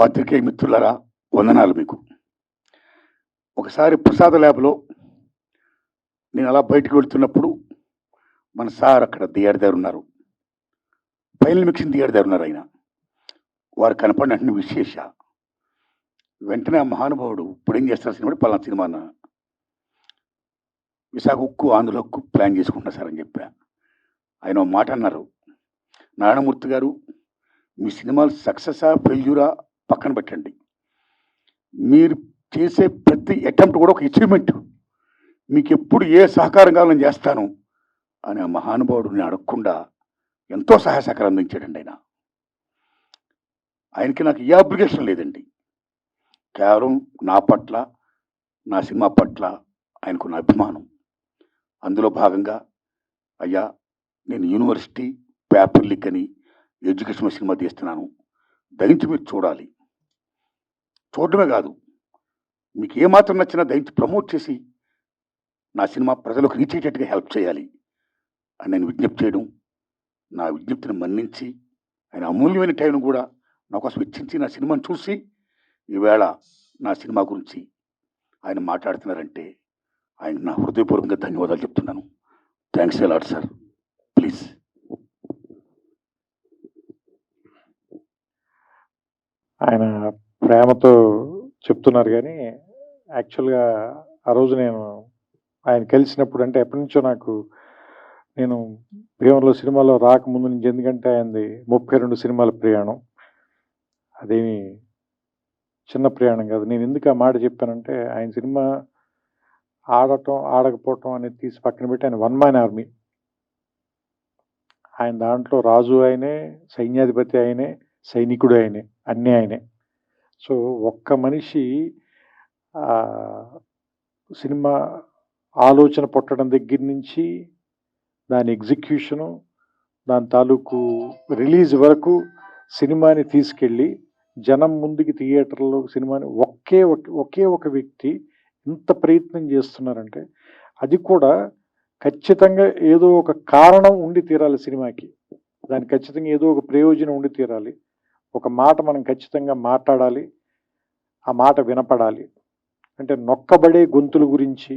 పాత్రికేయ మిత్రులరా వందనాలు మీకు. ఒకసారి ప్రసాద ల్యాబ్లో నేను అలా బయటకు వెళ్తున్నప్పుడు మన సార్ అక్కడ దియాడి దగ్గర ఉన్నారు. ఫైనల్ మిక్సింగ్ దియాడి దగ్గర ఉన్నారు ఆయన. వారు కనపడిన వెంటనే విశేష. వెంటనే ఆ మహానుభావుడు ఇప్పుడు ఏం చేస్తారు సినిమా పలానా సినిమా అన్న. విశాఖ ఉక్కు ఆంధ్ర హక్కు ప్లాన్ చేసుకుంటా సార్ అని చెప్పా. ఆయన ఓ మాట అన్నారు. నారాయణమూర్తి గారు మీ సినిమాలు సక్సెసా ఫెయిల్యూరా? పక్కన పెట్టండి. మీరు చేసే ప్రతి అటెంప్ట్ కూడా ఒక అచీవ్మెంట్ మీకు ఎప్పుడు ఏ సహకారం కావాలని చేస్తాను అని ఆ అడగకుండా ఎంతో సహాయ సహకారం అందించాడండి ఆయన. ఆయనకి నాకు ఏ అప్లికేషన్ లేదండి. కేవలం నా పట్ల నా సినిమా పట్ల ఆయనకున్న అభిమానం. అందులో భాగంగా అయ్యా నేను యూనివర్సిటీ పేపర్ లీక్ అని ఎడ్యుకేషన్ సినిమా తీస్తున్నాను. దయించి మీరు చూడాలి. చూడడమే కాదు. మీకు ఏమాత్రం నచ్చినా దయించి ప్రమోట్ చేసి నా సినిమా ప్రజలకు రీచ్ అయ్యేటట్టుగా హెల్ప్ చేయాలి అని నేను విజ్ఞప్తి చేయడం నా విజ్ఞప్తిని మన్నించి ఆయన అమూల్యమైన టైం కూడా నా కోసం వెచ్చించి నా సినిమాను చూసి ఈవేళ నా సినిమా గురించి ఆయన మాట్లాడుతున్నారంటే ఆయన నా హృదయపూర్వకంగా ధన్యవాదాలు చెప్తున్నాను. Thanks a lot sir. Please. ఆయన ప్రేమతో చెప్తున్నారు కానీ యాక్చువల్గా ఆ రోజు నేను ఆయన కలిసినప్పుడు అంటే ఎప్పటి నుంచో నాకు నేను భీమలో సినిమాలో రాకముందు నుంచి ఎందుకంటే ఆయనది ముప్పై రెండు సినిమాల ప్రయాణం. అదేమి చిన్న ప్రయాణం కాదు. నేను ఎందుకు ఆ మాట చెప్పానంటే ఆయన సినిమా ఆడటం ఆడకపోవటం అనేది తీసి పక్కన పెట్టి ఆయన వన్ మ్యాన్ ఆర్మీ. ఆయన దాంట్లో రాజు ఆయనే సైన్యాధిపతి ఆయనే సైనికుడు ఆయనే అన్నీ ఆయనే. సో ఒక్క మనిషి సినిమా ఆలోచన పుట్టడం దగ్గర నుంచి దాని ఎగ్జిక్యూషను దాని తాలూకు రిలీజ్ వరకు సినిమాని తీసుకెళ్ళి జనం ముందుకి థియేటర్లో సినిమాని ఒకే ఒక- ఒకే ఒక వ్యక్తి ఇంత ప్రయత్నం చేస్తున్నారంటే అది కూడా ఖచ్చితంగా ఏదో ఒక కారణం ఉండి తీరాలి సినిమాకి. దానికి ఖచ్చితంగా ఏదో ఒక ప్రయోజనం ఉండి తీరాలి. ఒక మాట మనం ఖచ్చితంగా మాట్లాడాలి ఆ మాట వినపడాలి. అంటే నొక్కబడే గొంతుల గురించి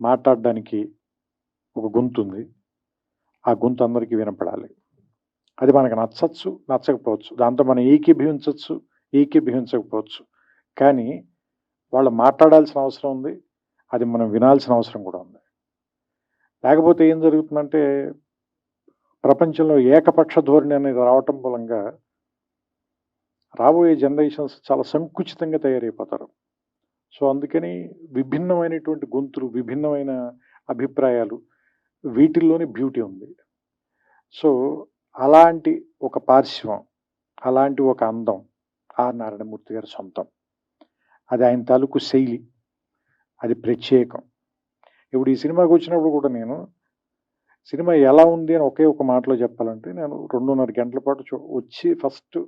మాట్లాడడానికి ఒక గొంతు ఉంది. ఆ గొంతు అందరికీ వినపడాలి. అది మనకు నచ్చచ్చు నచ్చకపోవచ్చు. దాంతో మనం ఏకీభవించవచ్చు ఏకీభవించకపోవచ్చు. కానీ వాళ్ళు మాట్లాడాల్సిన అవసరం ఉంది అది మనం వినాల్సిన అవసరం కూడా ఉంది. లేకపోతే ఏం జరుగుతుందంటే ప్రపంచంలో ఏకపక్ష ధోరణి అనేది రావటం మూలంగా రాబోయే జనరేషన్స్ చాలా సంకుచితంగా తయారైపోతారు. సో అందుకని విభిన్నమైనటువంటి గొంతులు విభిన్నమైన అభిప్రాయాలు వీటిల్లోనే బ్యూటీ ఉంది. సో అలాంటి ఒక పార్శ్వం అలాంటి ఒక అందం ఆర్ నారాయణమూర్తి గారి సొంతం. అది ఆయన తాలూకు శైలి. అది ప్రత్యేకం. ఇప్పుడు ఈ సినిమాకి వచ్చినప్పుడు కూడా నేను సినిమా ఎలా ఉంది అని ఒకే ఒక మాటలో చెప్పాలంటే నేను రెండున్నర గంటల పాటు చూ- వచ్చి ఫస్ట్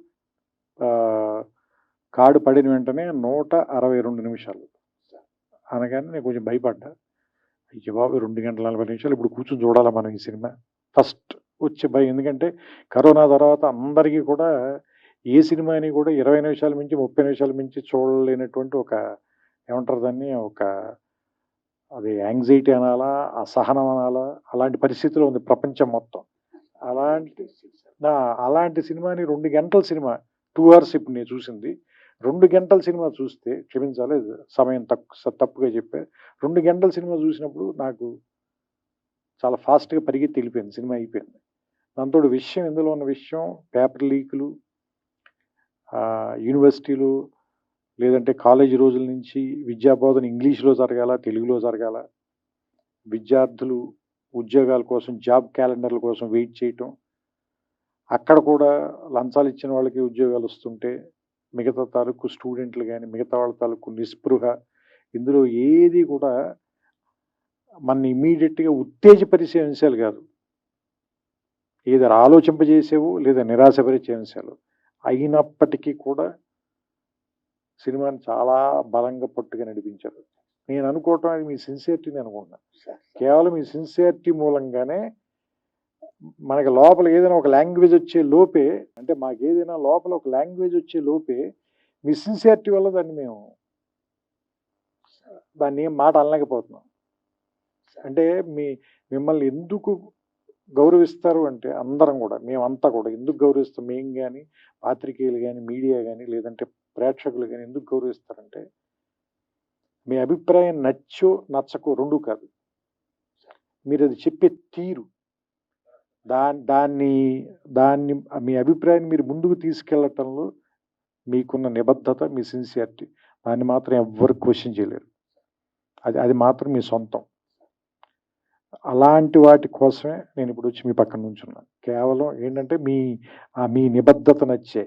కార్డు పడిన వెంటనే నూట అరవై రెండు నిమిషాలు. అనగానే నేను కొంచెం భయపడ్డా. అయ్యో బాబు రెండు గంటల నలభై నిమిషాలు ఇప్పుడు కూర్చొని చూడాలా మనం ఈ సినిమా? ఫస్ట్ వచ్చే భయం. ఎందుకంటే కరోనా తర్వాత అందరికీ కూడా ఏ సినిమాని కూడా ఇరవై నిమిషాల మించి ముప్పై నిమిషాల మించి చూడలేనటువంటి ఒక ఏమంటారు దాన్ని? ఒక అది యాంగ్జైటీ అనాలా అసహనం అనాలా అలాంటి పరిస్థితిలో ఉంది ప్రపంచం మొత్తం. అలాంటి అలాంటి సినిమాని రెండు గంటల సినిమా టూ అవర్స్ ఇప్పుడు నేను చూసింది. రెండు గంటల సినిమా చూస్తే క్షమించాలి సమయం తక్కు తప్పుగా చెప్పే. రెండు గంటల సినిమా చూసినప్పుడు నాకు చాలా ఫాస్ట్గా పరిగెత్తి వెళ్ళిపోయింది సినిమా అయిపోయింది. దాంతో విషయం ఇందులో ఉన్న విషయం పేపర్ లీకులు యూనివర్సిటీలు లేదంటే కాలేజీ రోజుల నుంచి విద్యా బోధన ఇంగ్లీష్లో జరగాల తెలుగులో జరగాల. విద్యార్థులు ఉద్యోగాల కోసం జాబ్ క్యాలెండర్ల కోసం వెయిట్ చేయటం. అక్కడ కూడా లంచాలు ఇచ్చిన వాళ్ళకి ఉద్యోగాలు వస్తుంటే మిగతా తాలూకు స్టూడెంట్లు కానీ మిగతా వాళ్ళ తాలూకు నిస్పృహ ఇందులో ఏది కూడా మన ఇమీడియట్గా ఉత్తేజపరిచే అంశాలు కాదు. ఏదో ఆలోచింపజేసేవు లేదా నిరాశపరిచే అంశాలు. అయినప్పటికీ కూడా సినిమాని చాలా బలంగా పట్టుగా నడిపించారు. నేను అనుకోవటం అది మీ సిన్సియరిటీని అనుకుంటున్నాను కేవలం ఈ సిన్సియరిటీ మూలంగానే మనకి లోపల ఏదైనా ఒక లాంగ్వేజ్ వచ్చే లోపే అంటే మాకు ఏదైనా లోపల ఒక లాంగ్వేజ్ వచ్చే లోపే మీ సిన్సియారిటీ వల్ల దాన్ని మేము దాన్ని ఏం మాట అనలేకపోతున్నాం. అంటే మీ మిమ్మల్ని ఎందుకు గౌరవిస్తారు అంటే అందరం కూడా మేమంతా కూడా ఎందుకు గౌరవిస్తాం? మేం కానీ పాత్రికేయులు కానీ మీడియా కానీ లేదంటే ప్రేక్షకులు కానీ ఎందుకు గౌరవిస్తారంటే మీ అభిప్రాయం నచ్చో నచ్చకో రెండు కాదు. మీరు అది చెప్పే తీరు దా దాన్ని దాన్ని మీ అభిప్రాయాన్ని మీరు ముందుకు తీసుకెళ్ళటంలో మీకున్న నిబద్ధత మీ సిన్సియారిటీ దాన్ని మాత్రం ఎవ్వరు క్వశ్చన్ చేయలేరు. అది అది మాత్రం మీ సొంతం. అలాంటి వాటి కోసమే నేను ఇప్పుడు వచ్చి మీ పక్కన నుంచున్నాను. కేవలం ఏంటంటే మీ మీ నిబద్ధత నచ్చే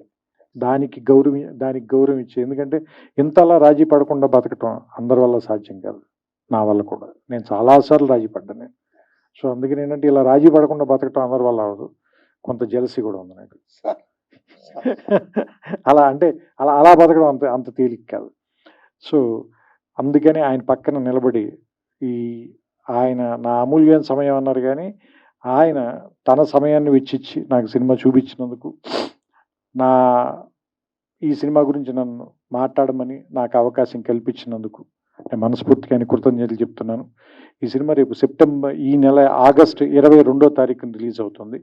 దానికి గౌరవి దానికి గౌరవం ఇచ్చే. ఎందుకంటే ఇంతలా రాజీ పడకుండా బతకటం అందరి వల్ల సాధ్యం కాదు. నా వల్ల కూడా. నేను చాలాసార్లు రాజీ పడ్డాను నేను. సో అందుకని ఏంటంటే ఇలా రాజీ పడకుండా బతకటం అందరి వల్ల అవ్వదు. కొంత జలసి కూడా ఉంది నాకు. అలా అంటే అలా అలా బతకడం అంత అంత తేలిక కాదు. సో అందుకని ఆయన పక్కన నిలబడి ఈ ఆయన నా అమూల్యమైన సమయం అన్నారు కానీ ఆయన తన సమయాన్ని వెచ్చిచ్చి నాకు సినిమా చూపించినందుకు నా ఈ సినిమా గురించి నన్ను మాట్లాడమని నాకు అవకాశం కల్పించినందుకు నేను మనస్ఫూర్తిగా కృతజ్ఞతలు చెప్తున్నాను. ఈ సినిమా రేపు సెప్టెంబర్ ఈ నెల ఆగస్టు ఇరవై రెండో తారీఖున రిలీజ్ అవుతుంది.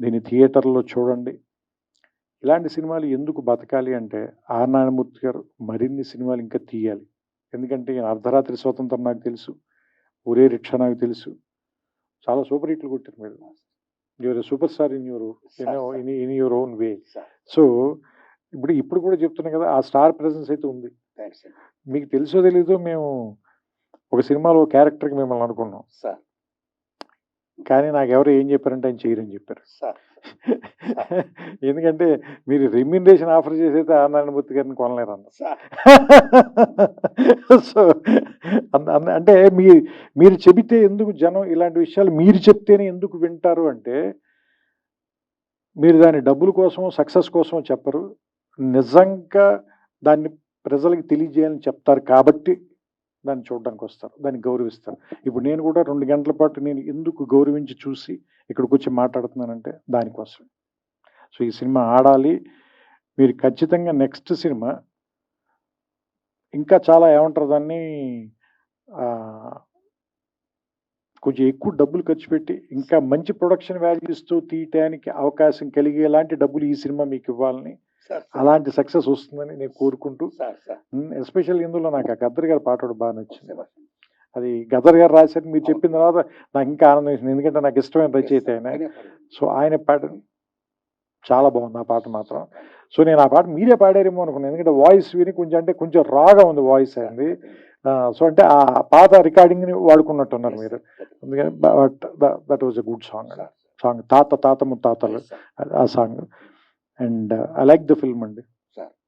దీన్ని థియేటర్లో చూడండి. ఇలాంటి సినిమాలు ఎందుకు బతకాలి అంటే ఆర్ నారాయణమూర్తి గారు మరిన్ని సినిమాలు ఇంకా తీయాలి. ఎందుకంటే ఈయన అర్ధరాత్రి స్వతంత్రం నాకు తెలుసు ఒరే రిక్షా నాకు తెలుసు. చాలా సూపర్ హిట్లు కొట్టారు మీరు. Your super star in your in in your own way so ఇప్పుడు ఇప్పుడు కూడా చెప్తున్నా కదా ఆ స్టార్ ప్రెసెన్స్ అయితే ఉంది. మీకు తెలుసో తెలీదో మేము ఒక సినిమాలో క్యారెక్టర్కి మిమ్మల్ని అనుకున్నాం. సార్ కానీ నాకు ఎవరు ఏం చెప్పారంటే ఆయన చేయరని చెప్పారు. సార్ ఎందుకంటే మీరు రెమ్యూనరేషన్ ఆఫర్ చేసైతే ఆ నారాయణమూర్తి గారిని కొనలేరు అన్న. సార్ సో అంటే మీ మీరు చెబితే ఎందుకు జనం ఇలాంటి విషయాలు మీరు చెప్తేనే ఎందుకు వింటారు అంటే మీరు దాని డబ్బుల కోసం సక్సెస్ కోసం చెప్పరు. నిజంగా దాన్ని ప్రజలకు తెలియజేయాలని చెప్తారు కాబట్టి దాన్ని చూడడానికి వస్తారు దాన్ని గౌరవిస్తారు. ఇప్పుడు నేను కూడా రెండు గంటల పాటు నేను ఎందుకు గౌరవించి చూసి ఇక్కడికి వచ్చి మాట్లాడుతున్నానంటే దానికోసం సో ఈ సినిమా ఆడాలి. మీరు ఖచ్చితంగా నెక్స్ట్ సినిమా ఇంకా చాలా ఏమంటారు దాన్ని? కొంచెం ఎక్కువ డబ్బులు ఖర్చు పెట్టి ఇంకా మంచి ప్రొడక్షన్ వాల్యూస్తో తీయటానికి అవకాశం కలిగేలాంటి డబ్బులు ఈ సినిమా మీకు ఇవ్వాలని అలాంటి సక్సెస్ వస్తుందని నేను కోరుకుంటూ ఎస్పెషల్ ఇందులో నాకు ఆ గద్దర్ గారి పాట బాగా నచ్చింది. అది గద్దర్ గారు రాశారు మీరు చెప్పిన తర్వాత నాకు ఇంకా ఆనందం వేసింది. ఎందుకంటే నాకు ఇష్టమైన రచయిత ఆయన. సో ఆయన పాట చాలా బాగుంది ఆ పాట మాత్రం. సో నేను ఆ పాట మీరే పాడారేమో అనుకున్నాను. ఎందుకంటే వాయిస్ విని కొంచెం అంటే కొంచెం రాగా ఉంది వాయిస్ అయింది సో అంటే ఆ పాత రికార్డింగ్ని వాడుకున్నట్టున్నారు మీరు. అందుకని but that was a good song. Song తాత తాత ముత్తాతలు ఆ song. And I like the film అండి.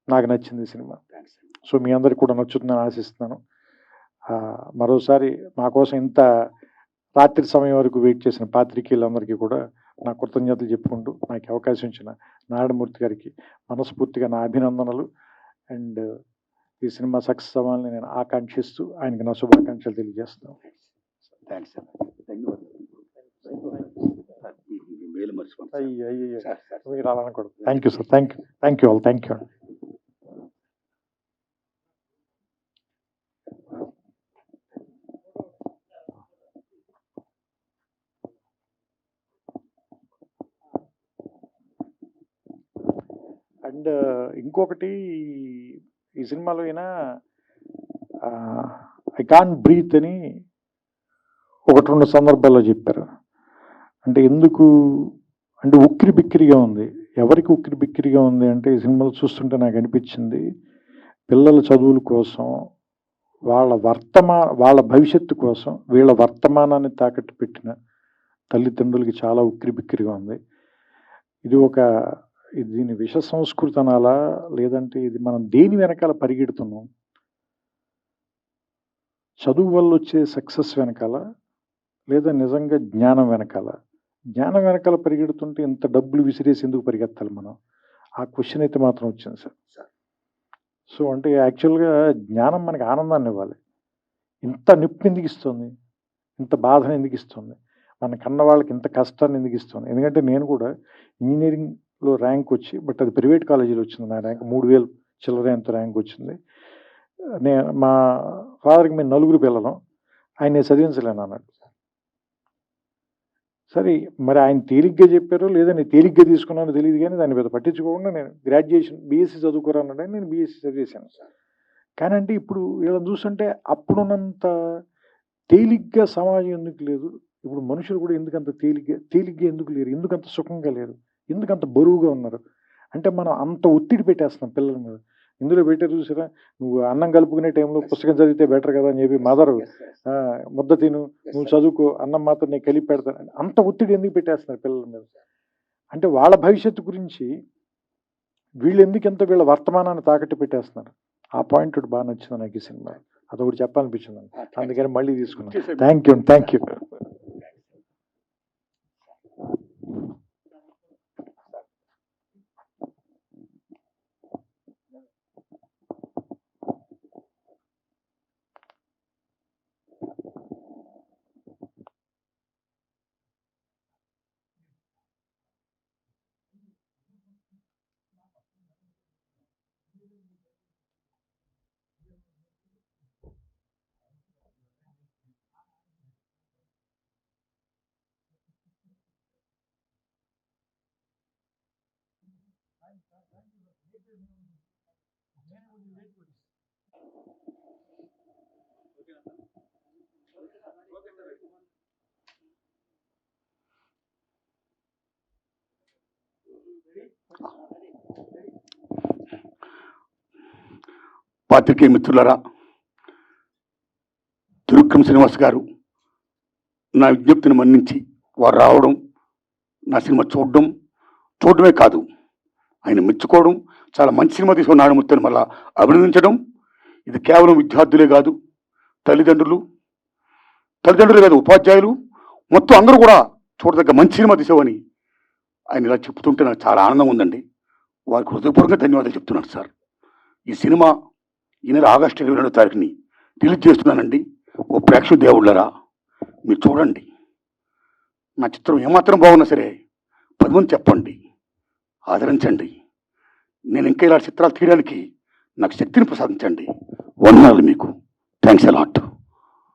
నాకు నచ్చింది సినిమా. సో మీ అందరికి కూడా నచ్చుతుందని ఆశిస్తున్నాను. ఆ, మరోసారి మా కోసం ఇంత రాత్రి సమయం వరకు వెయిట్ చేసిన పాత్రికేయులందరికీ కూడా నా కృతజ్ఞతలు చెప్పుకుంటూ నాకు అవకాశం ఇచ్చిన నారాయణమూర్తి గారికి మనస్ఫూర్తిగా నా అభినందనలు. అండ్ ఈ సినిమా సక్సెస్ అవ్వాలని నేను ఆకాంక్షిస్తూ ఆయనకి నా శుభాకాంక్షలు తెలియజేస్తున్నాను. థ్యాంక్స్ ధన్యవాదాలు. మర్చిపోండి అయ్యి అయ్యి మీరు అలా అనకూడదు. Thank you sir thank you thank you all thank you and ఇంకొకటి ఈ సినిమాలో అయిన ఐ కాన్ బ్రీత్ అని ఒకటి రెండు సందర్భాల్లో చెప్పారు. అంటే ఎందుకు అంటే ఉక్కిరి బిక్కిరిగా ఉంది. ఎవరికి ఉక్కిరి బిక్కిరిగా ఉంది అంటే ఈ సినిమాలు చూస్తుంటే నాకు అనిపించింది పిల్లల చదువుల కోసం వాళ్ళ వర్తమా వాళ్ళ భవిష్యత్తు కోసం వీళ్ళ వర్తమానాన్ని తాకట్టు పెట్టిన తల్లిదండ్రులకి చాలా ఉక్కిరి బిక్కిరిగా ఉంది. ఇది ఒక దీని విష సంస్కృతనాలా లేదంటే ఇది మనం దేని వెనకాల పరిగెడుతున్నాం? చదువు వల్ల వచ్చే సక్సెస్ వెనకాల లేదా నిజంగా జ్ఞానం వెనకాల? జ్ఞానం వెనకాల పరిగెడుతుంటే ఇంత డబ్బులు విసిరేసి ఎందుకు పరిగెత్తాలి మనం? ఆ క్వశ్చన్ అయితే మాత్రం వచ్చింది సార్. సో అంటే యాక్చువల్గా జ్ఞానం మనకి ఆనందాన్ని ఇవ్వాలి. ఇంత నొప్పి ఎందుకు ఇస్తుంది? ఇంత బాధను ఎందుకు ఇస్తుంది? మన కన్న వాళ్ళకి ఇంత కష్టాన్ని ఎందుకు ఇస్తాను ఎందుకంటే నేను కూడా ఇంజనీరింగ్లో ర్యాంక్ వచ్చి బట్ అది ప్రైవేట్ కాలేజీలో వచ్చింది. నా ర్యాంక్ మూడు వేలు చిల్లర ఎంత ర్యాంక్ వచ్చింది. నేను మా ఫాదర్కి మేము నలుగురు పిల్లలం. ఆయన నేను చదివించలేను అన్నాడు. సరే మరి ఆయన తేలిగ్గా చెప్పారో లేదా నేను తేలిగ్గా తీసుకున్నానో తెలియదు కానీ దాన్ని పెద్ద పట్టించుకోకుండా నేను గ్రాడ్యుయేషన్ బీఎస్సీ చదువుకోరన్నాడు నేను బీఎస్సీ చదివేశాను కానీ అంటే ఇప్పుడు వీళ్ళని చూస్తుంటే అప్పుడున్నంత తేలిగ్గా సమాజం ఎందుకు లేదు? ఇప్పుడు మనుషులు కూడా ఎందుకంత తేలిగ్గా తేలిగ్గా ఎందుకు లేరు? ఎందుకంత సుఖంగా లేరు? ఎందుకంత బరువుగా ఉన్నారు? అంటే మనం అంత ఒత్తిడి పెట్టేస్తున్నాం పిల్లల మీద. ఇందులో పెట్టారు చూసారా? నువ్వు అన్నం కలుపుకునే టైంలో పుస్తకం చదివితే బెటర్ కదా అని చెప్పి మదర్ ముద్ద తిను నువ్వు చదువుకో అన్నం మాత్రం నేను కలిపి పెడతాను అంత ఒత్తిడి ఎందుకు పెట్టేస్తున్నారు పిల్లల మీద? అంటే వాళ్ళ భవిష్యత్తు గురించి వీళ్ళు ఎందుకు ఎంత వీళ్ళ వర్తమానాన్ని తాకట్టు పెట్టేస్తున్నారు? ఆ పాయింట్ ఒకటి బాగా నచ్చింది నాకు ఈ సినిమా అదొకటి చెప్పాలనిపించింది నాకు. అందుకని మళ్ళీ తీసుకున్నాను. థ్యాంక్ యూ థ్యాంక్ యూ పాత్రికేయ మిత్రులరా దుర్గం శ్రీనివాస్ గారు నా విజ్ఞప్తిని మన్నించి వారు రావడం నా సినిమా చూడడం చూడడమే కాదు ఆయన మెచ్చుకోవడం చాలా మంచి సినిమా తీసుకున్న నాడముత్తని మళ్ళా అభినందించడం. ఇది కేవలం విద్యార్థులే కాదు తల్లిదండ్రులు తల్లిదండ్రులే కాదు ఉపాధ్యాయులు మొత్తం అందరూ కూడా చూడదగ్గ మంచి సినిమా తీసావని ఆయన ఇలా చెప్తుంటే నాకు చాలా ఆనందం ఉందండి. వారికి హృదయపూర్వకంగా ధన్యవాదాలు చెప్తున్నాను సార్. ఈ సినిమా ఈ నెల ఆగస్టు ఇరవై రెండో తారీఖుని రిలీజ్ చేస్తున్నానండి. ఓ ప్రేక్షకు దేవుళ్ళరా మీరు చూడండి. నా చిత్రం ఏమాత్రం బాగున్నా సరే పది మంది చెప్పండి ఆదరించండి. నేను ఇంకా ఇలా చిత్రాలు తీయడానికి నాకు శక్తిని ప్రసాదించండి. వందనాలు మీకు. Thanks a lot